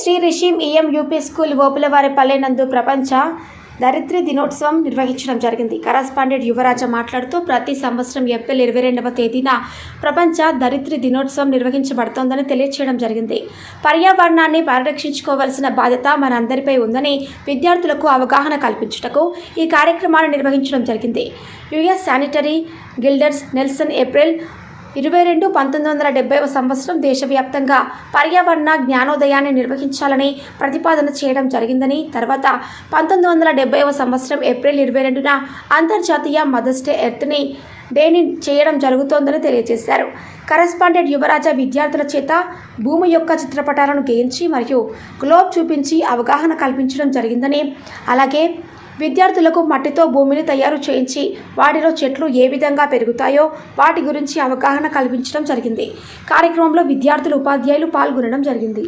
శ్రీ రిషిం EM UP school Opulavaripalle నందు ప్రపంచ దరిద్రి దినోత్సవం నిర్వహించడం జరిగింది. కరస్పాండెంట్ యువరాజ మాట్లాడుతూ ప్రతి సంవత్సరం ఏప్రిల్ ఇరవై రెండవ తేదీన ప్రపంచ దరిద్రి దినోత్సవం నిర్వహించబడుతోందని తెలియచేయడం జరిగింది. పర్యావరణాన్ని పరిరక్షించుకోవాల్సిన బాధ్యత మనందరిపై ఉందని విద్యార్థులకు అవగాహన కల్పించుటకు ఈ కార్యక్రమాన్ని నిర్వహించడం జరిగింది. US sanitary guilders Nelson April ఇరవై రెండు పంతొమ్మిది వందల డెబ్బైవ సంవత్సరం దేశవ్యాప్తంగా పర్యావరణ జ్ఞానోదయాన్ని నిర్వహించాలని ప్రతిపాదన చేయడం జరిగిందని తర్వాత పంతొమ్మిది వందల డెబ్బైవ సంవత్సరం ఏప్రిల్ ఇరవై రెండున అంతర్జాతీయ మదర్స్ డే ఎర్త్ని డేని చేయడం జరుగుతోందని తెలియజేశారు. కరెస్పాండెంట్ యువరాజ విద్యార్థుల చేత భూమి యొక్క చిత్రపటాలను గేయించి మరియు గ్లోబ్ చూపించి అవగాహన కల్పించడం జరిగిందని అలాగే విద్యార్థులకు మట్టితో భూమిని తయారు చేయించి వాటిలో చెట్లు ఏ విధంగా పెరుగుతాయో వాటి గురించి అవగాహన కల్పించడం జరిగింది. కార్యక్రమంలో విద్యార్థులు ఉపాధ్యాయులు పాల్గొనడం జరిగింది.